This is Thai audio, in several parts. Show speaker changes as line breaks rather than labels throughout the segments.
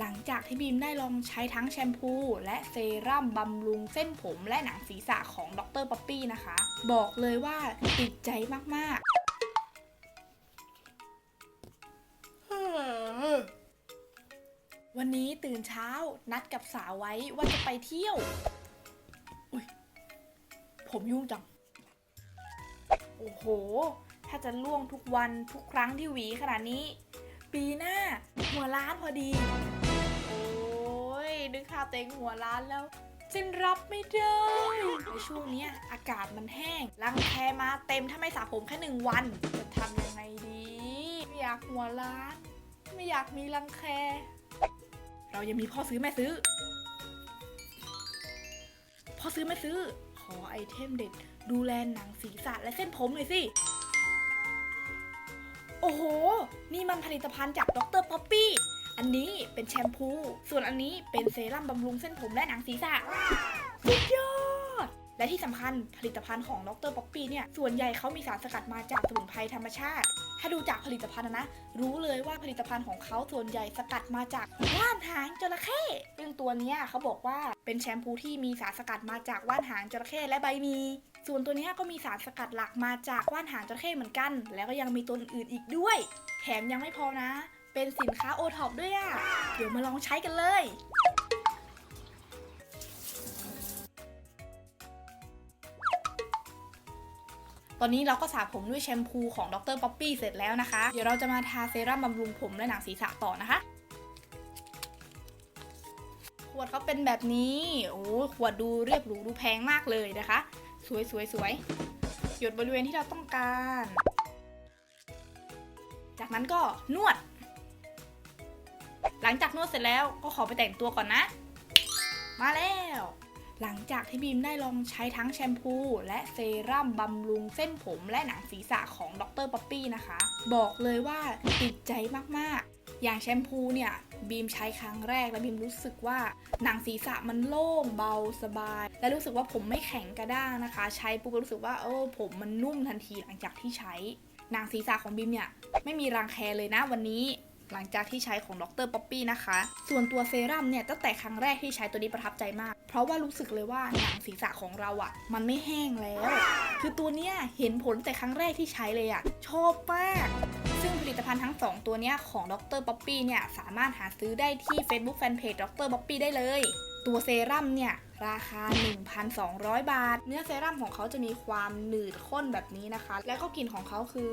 หลังจากที่บีมได้ลองใช้ทั้งแชมพูและเซรั่มบำรุงเส้นผมและหนังศีรษะของดรป๊อปปี้นะคะ บอกเลยว่าติดใจมากๆวันนี้ตื่นเช้านัดกับสาวไว้ว่าจะไปเที่ยว อุ้ย ผมยุ่งจัง โอ้โห ถ้าจะล่วงทุกวันทุกครั้งที่หวีขนาดนี้ ปีหน้าหัวล้านพอดี ยนึกภาพตัวเองหัวล้านแล้วจินรับไม่ได้ในช่วงนี้อากาศมันแห้ง รังแคมาเต็มถ้าไม่สระผมแค่หนึ่งวัน จะทำยังไงดีไม่อยากหัวล้าน ไม่อยากมีรังแค เรายังมีพ่อซื้อแม่ซื้อ พ่อซื้อแม่ซื้อ ขอไอเทมเด็ด ดูแลหนังศีรษะและเส้นผมหน่อยสิ โอ้โห นี่มันผลิตภัณฑ์จากดรป๊อปปี้ อันนี้เป็นแชมพู ส่วนอันนี้เป็นเซรั่มบำรุงเส้นผมและหนังศีรษะสุดยอด และที่สำคัญผลิตภัณฑ์ของดรป๊อปปี้เนี่ย ส่วนใหญ่เขามีสารสกัดมาจากสมุนไพรธรรมชาติ ถ้าดูจากผลิตภัณฑ์นะนะ รู้เลยว่าผลิตภัณฑ์ของเขาส่วนใหญ่สกัดมาจากว่านหางจระเข้ซึ่งตัวนี้เขาบอกว่าเป็นแชมพูที่มีสารสกัดมาจากว่านหางจระเข้และใบมีส่วนตัวนี้ก็มีสารสกัดหลักมาจากว่านหางจระเข้เหมือนกัน แล้วก็ยังมีตัวอื่นอีกด้วย แถมยังไม่พอนะ เป็นสินค้าโอท็อปด้วยอะเดี๋ยวมาลองใช้กันเลย ตอนนี้เราก็สระผมด้วยแชมพูของดรป๊อปปี้เสร็จแล้วนะคะ เดี๋ยวเราจะมาทาเซรั่มบำรุงผมและหนังศีรษะต่อนะคะ ขวดเขาเป็นแบบนี้ โอ้ขวดดูเรียบหรูดูแพงมากเลยนะคะ สวยสวยสวยหยดบริเวณที่เราต้องการ จากนั้นก็นวด หลังจากนวดเสร็จแล้วก็ขอไปแต่งตัวก่อนนะ มาแล้ว หลังจากที่บีมได้ลองใช้ทั้งแชมพู และเซรั่มบำรุงเส้นผมและหนังศีรษะของดรป๊อปปี้นะคะ บอกเลยว่าติดใจมากๆ อย่างแชมพูเนี่ยบีมใช้ครั้งแรกแล้วบีมรู้สึกว่าหนังศีรษะมันโล่งเบาสบาย และรู้สึกว่าผมไม่แข็งกระด้างนะคะ ใช้ปุ๊บรู้สึกว่าเออผมมันนุ่มทันทีหลังจากที่ใช้หนังศีรษะของบีมเนี่ยไม่มีรังแคเลยนะวันนี้ หลังจากที่ใช้ของดรป๊อปปี้นะคะ ส่วนตัวเซรั่มเนี่ยตั้งแต่ครั้งแรกที่ใช้ตัวนี้ประทับใจมาก เพราะว่ารู้สึกเลยว่าหนังศีรษะของเราอะ่ะ มันไม่แห้งแล้ว คือตัวเนี้ยเห็นผลแต่ครั้งแรกที่ใช้เลยอะ่ะ ชอบมากซึ่งผลิตภัณฑ์ทั้ง 2 ตัวเนี้ยของดรป๊อปปี้เนี่ยสามารถหาซื้อได้ที่ Facebook Fanpage ดรป๊อปปี้ได้เลย ตัวเซรั่มเนี่ยราคา 1,200 บาท เนื้อเซรั่มของเขาจะมีความหนืดข้นแบบนี้นะคะ แล้วก็กลิ่นของเขาคือ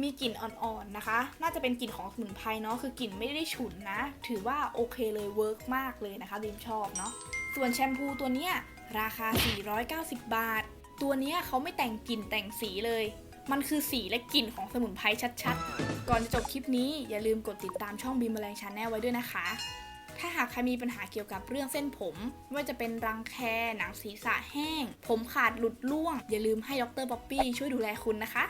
มีกลิ่นอ่อนๆนะคะ น่าจะเป็นกลิ่นของสมุนไพรเนาะ คือกลิ่นไม่ได้ฉุนนะ ถือว่าโอเคเลยเวิร์กมากเลยนะคะบีมชอบเนาะ ส่วนแชมพูตัวเนี้ยราคา 490 บาท ตัวเนี้ยเขาไม่แต่งกลิ่นแต่งสีเลย มันคือสีและกลิ่นของสมุนไพรชัดๆ ก่อนจะจบคลิปนี้อย่าลืมกดติดตามช่องบีมแมลงชาแนลไว้ด้วยนะคะ ถ้าหากใครมีปัญหาเกี่ยวกับเรื่องเส้นผมไม่ว่าจะเป็นรังแค หนังศีรษะแห้ง ผมขาดหลุดร่วง อย่าลืมให้ดรป๊อปปี้ช่วยดูแลคุณนะคะ